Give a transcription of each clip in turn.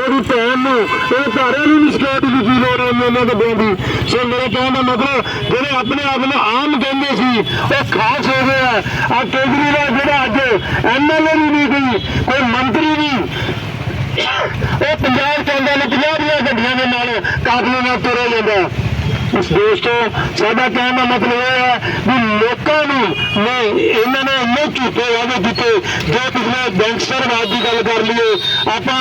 ਉਹਦੀ ਭੈਣ ਨੂੰ ਇਹ ਘਰਾਂ ਨੂੰ ਵੀ ਸਿਕਿਉਰਿਟੀ ਦੀ ਕੀ ਲੋੜ ਹੈ ਇਹਨਾਂ ਦੇ ਬੰਦੀ ਸੋ ਮੇਰੇ ਕਹਿਣ ਦਾ ਮਤਲਬ, ਜਿਹੜੇ ਆਪਣੇ ਆਪ ਨੂੰ ਆਮ ਕਹਿੰਦੇ ਸੀ, ਉਹ ਖਾਸ ਹੋ ਗਏ ਆ। ਆ ਕੇਜਰੀਵਾਲ ਜਿਹੜਾ ਅੱਜ ਐਮਐਲਏ ਵੀ ਨਹੀਂ ਕੋਈ ਕੋਈ ਮੰਤਰੀ ਵੀ ਉਹ ਪੰਜਾਬ ਚਾਹੁੰਦਾ ਨੇ 50 ਦੀਆਂ ਗੱਡੀਆਂ ਦੇ ਨਾਲ ਕਾਫਲੇ ਨਾਲ ਤੁਰਿਆ ਜਾਂਦਾ। ਉਸ ਦੋਸਤੋ ਸਾਡਾ ਕਹਿਣ ਦਾ ਮਤਲਬ ਇਹ ਹੈ ਵੀ ਲੋਕਾਂ ਨੂੰ ਨਹੀਂ ਇਹਨਾਂ ਨੇ ਇੰਨੇ ਝੂਠੇ ਵਾਅਦੇ ਕੀਤੇ, ਜੋ ਪਿਛਲੇ ਗੈਂਗਸਟਰਵਾਦ ਦੀ ਗੱਲ ਕਰ ਲਈਏ, ਆਪਾਂ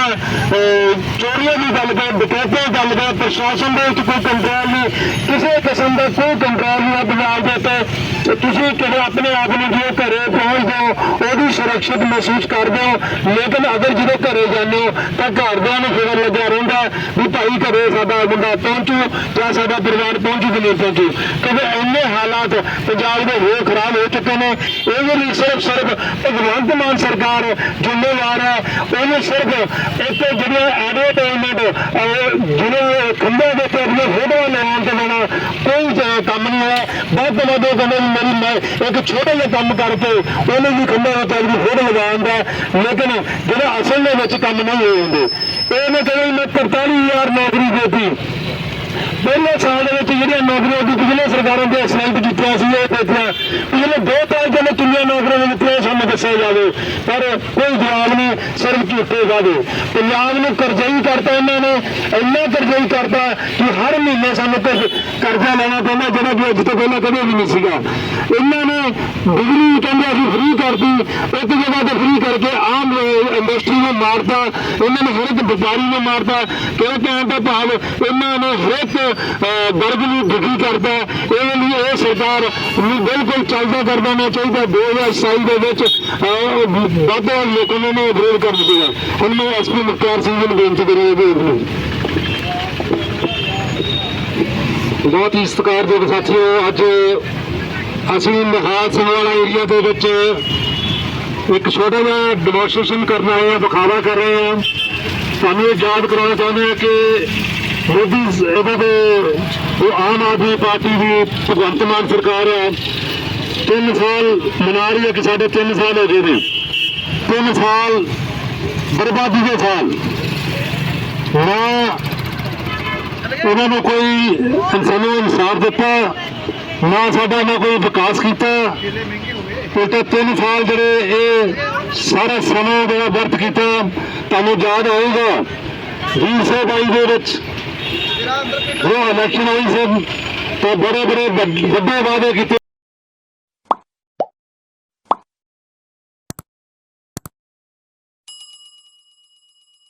ਚੋਰੀਆਂ ਦੀ ਗੱਲ ਕਰ, ਡਕੈਤਾਂ ਦੀ ਗੱਲ ਕਰ, ਪ੍ਰਸ਼ਾਸਨ ਦੇ ਵਿੱਚ ਕੋਈ ਕੰਟਰੋਲ ਨਹੀਂ, ਕਿਸੇ ਕਿਸਮ ਦਾ ਕੋਈ ਕੰਟਰੋਲ ਨਹੀਂ ਹੈ ਪੰਜਾਬ ਦੇ ਉੱਤੇ। ਤੇ ਤੁਸੀਂ ਕਿਹੜੇ ਆਪਣੇ ਆਪ ਨੂੰ ਜੇ ਘਰੇ ਪਹੁੰਚਦੇ ਹੋ, ਉਹਦੀ ਸੁਰੱਖਿਅਤ ਮਹਿਸੂਸ ਕਰਦੇ ਹੋ। ਲੇਕਿਨ ਅਗਰ ਜਦੋਂ ਘਰੇ ਜਾਂਦੇ ਹੋ, ਤਾਂ ਘਰਦਿਆਂ ਨੂੰ ਫਿਕਰ ਲੱਗਿਆ ਰਹਿੰਦਾ ਵੀ ਭਾਈ ਘਰੇ ਸਾਡਾ ਮੁੰਡਾ ਪਹੁੰਚੂ ਜਾਂ ਸਾਡਾ ਪਰਿਵਾਰ ਪਹੁੰਚੂ ਕਿ ਨਹੀਂ ਪਹੁੰਚੂ। ਕਿਉਂਕਿ ਇੰਨੇ ਹਾਲਾਤ ਪੰਜਾਬ ਦੇ ਹੋ ਖਰਾਬ ਹੋ ਚੁੱਕੇ ਨੇ। ਇਹਦੇ ਲਈ ਸਿਰਫ ਸਿਰਫ ਭਗਵੰਤ ਮਾਨ ਸਰਕਾਰ ਜ਼ਿੰਮੇਵਾਰ ਹੈ। ਉਹਨੂੰ ਸਿਰਫ ਇੱਕ ਜਿਹੜੀਆਂ ਐਡਵਰਟਾਈਜ਼ਮੈਂਟ ਜਿਹਨੇ ਖੰਭੇ ਦੇ ਉੱਤੇ ਆਪਣੀਆਂ ਫੋਟੋਆਂ ਲਾਉਣ 'ਤੇ ਬਿਨਾਂ ਕੋਈ ਕੰਮ ਨਹੀਂ ਹੈ ਵੱਧ ਤੋਂ ਵੱਧ ਉਹ ਕਹਿੰਦੇ ਵੀ ਮੇਰੀ ਮੈਂ ਇੱਕ ਛੋਟਾ ਜਿਹਾ ਕੰਮ ਕਰਕੇ ਉਹਨੇ ਵੀ ਖੰਭੇ ਦੇ ਉੱਤੇ ਆਪਣੀ ਫੋਟੋ ਲਗਾਉਣ ਦਾ। ਲੇਕਿਨ ਜਿਹੜਾ ਅਸਲ ਦੇ ਵਿੱਚ ਕੰਮ ਨਹੀਂ ਹੋਏ ਹੁੰਦੇ। ਇਹਨੇ ਕਹਿੰਦੇ ਮੈਂ 45000 ਨੌਕਰੀ ਦੇਤੀ। ਪਹਿਲੇ ਸਾਲ ਦੇ ਵਿੱਚ ਜਿਹੜੀਆਂ ਨੌਕਰੀਆਂ ਦੀ ਪਿਛਲੇ ਸਰਕਾਰਾਂ ਦੇ ਸਿਲੈਕਟ ਕੀਤੀਆਂ ਸੀ ਉਹ ਦਿੱਤੀਆਂ ਪਿਛਲੇ ਦੋ ਸਾਲ ਜਦੋਂ ਕਿੰਨੀਆਂ ਨੌਕਰੀਆਂ ਦਿੱਤੀਆਂ ਦੱਸਿਆ ਜਾਵੇ, ਪਰ ਕੋਈ ਜਵਾਬ ਨਹੀਂ, ਸਿਰਫ ਝੂਠੇ ਵਾਅਦੇ। ਪੰਜਾਬ ਨੂੰ ਕਰਜ਼ਾਈ ਕਰਤਾ ਇਹਨਾਂ ਨੇ, ਇੰਨਾ ਕਰਜ਼ਾਈ ਕਰਤਾ ਕਿ ਹਰ ਮਹੀਨੇ ਸਾਨੂੰ ਕੁਝ ਕਰਜ਼ਾ ਲੈਣਾ ਪੈਂਦਾ, ਜਿਹੜਾ ਕਿ ਅੱਜ ਤੋਂ ਪਹਿਲਾਂ ਕਦੇ ਵੀ ਨਹੀਂ ਸੀਗਾ। ਇਹਨਾਂ ਨੇ ਬਿਜਲੀ ਕਹਿੰਦੇ ਅਸੀਂ ਫ੍ਰੀ ਕਰਤੀ, ਇੱਕ ਜਗ੍ਹਾ ਤੇ ਫ੍ਰੀ ਕਰਕੇ ਆਮ ਇੰਡਸਟਰੀ ਨੂੰ ਮਾਰਤਾ, ਇਹਨਾਂ ਨੇ ਹਰ ਇੱਕ ਵਪਾਰੀ ਨੂੰ ਮਾਰਤਾ। ਕਿਉਂ ਕਹਿਣ ਦਾ ਭਾਵ, ਇਹਨਾਂ ਨੇ ਹਰ ਇੱਕ ਵਰਗ ਨੂੰ ਦੁਖੀ ਕਰਤਾ। ਇਹ ਲਈ ਇਹ ਸਰਕਾਰ ਨੂੰ ਬਿਲਕੁਲ ਚੱਲਦਾ ਕਰਦਾ ਨਾ ਚਾਹੀਦਾ 2027 ਦੇ ਵਿੱਚ ਵੱਧ ਲੋਕਾਂ ਨੇ ਵਿਰੋਧ ਕਰ ਦਿੱਤਾ ਹੁਣ ਮੈਂ ਐਸਪੀ ਮੁਖਤਾਰ ਸਿੰਘ ਨੂੰ ਬੇਨਤੀ ਕਰਾਂਗਾ ਕਿ ਬਹੁਤ ਹੀ ਸਤਿਕਾਰਯੋਗ ਸਾਥੀਓ, ਅੱਜ ਅਸੀਂ ਨਿਹਾਲ ਸਿੰਘ ਵਾਲਾ ਏਰੀਆ ਦੇ ਵਿੱਚ ਇੱਕ ਛੋਟਾ ਜਿਹਾ ਡਿਮੋਨਸਟ੍ਰੇਸ਼ਨ ਕਰਨ ਆਏ ਆ ਵਿਖਾਵਾ ਕਰ ਰਹੇ ਆ ਤੁਹਾਨੂੰ ਇਹ ਯਾਦ ਕਰਾਉਣਾ ਚਾਹੁੰਦੇ ਆ ਕਿ ਮੋਦੀ ਇਹਨਾਂ ਦੇ ਉਹ ਆਮ ਆਦਮੀ ਪਾਰਟੀ ਦੀ ਭਗਵੰਤ ਮਾਨ ਸਰਕਾਰ ਹੈ। ਤਿੰਨ ਸਾਲ ਮਨਾ ਰਹੀ ਹੈ ਕਿ ਸਾਡੇ ਤਿੰਨ ਸਾਲ ਹੋ ਗਏ ਨੇ। ਤਿੰਨ ਸਾਲ ਬਰਬਾਦੀ ਦੇ ਸਾਲ। ਨਾ ਉਹਨਾਂ ਨੂੰ ਕੋਈ ਇਨਸਾਨੂੰ ਇਨਸਾਫ ਦਿੱਤਾ, ਨਾ ਸਾਡਾ ਨਾ ਕੋਈ ਵਿਕਾਸ ਕੀਤਾ। ਉਲਟਾ ਤਿੰਨ ਸਾਲ ਜਿਹੜੇ ਇਹ ਸਾਰਾ ਸਮਾਂ ਜਿਹੜਾ ਵਰਤ ਕੀਤਾ, ਤੁਹਾਨੂੰ ਯਾਦ ਹੋਊਗਾ 2022 ਦੇ ਵਿੱਚ। ਉਹ ਇਲੈਕਸ਼ਨ ਆਈ ਸੀ। ਤਾਂ ਬੜੇ ਬੜੇ ਵੱਡੇ ਵਾਅਦੇ ਕੀਤੇ।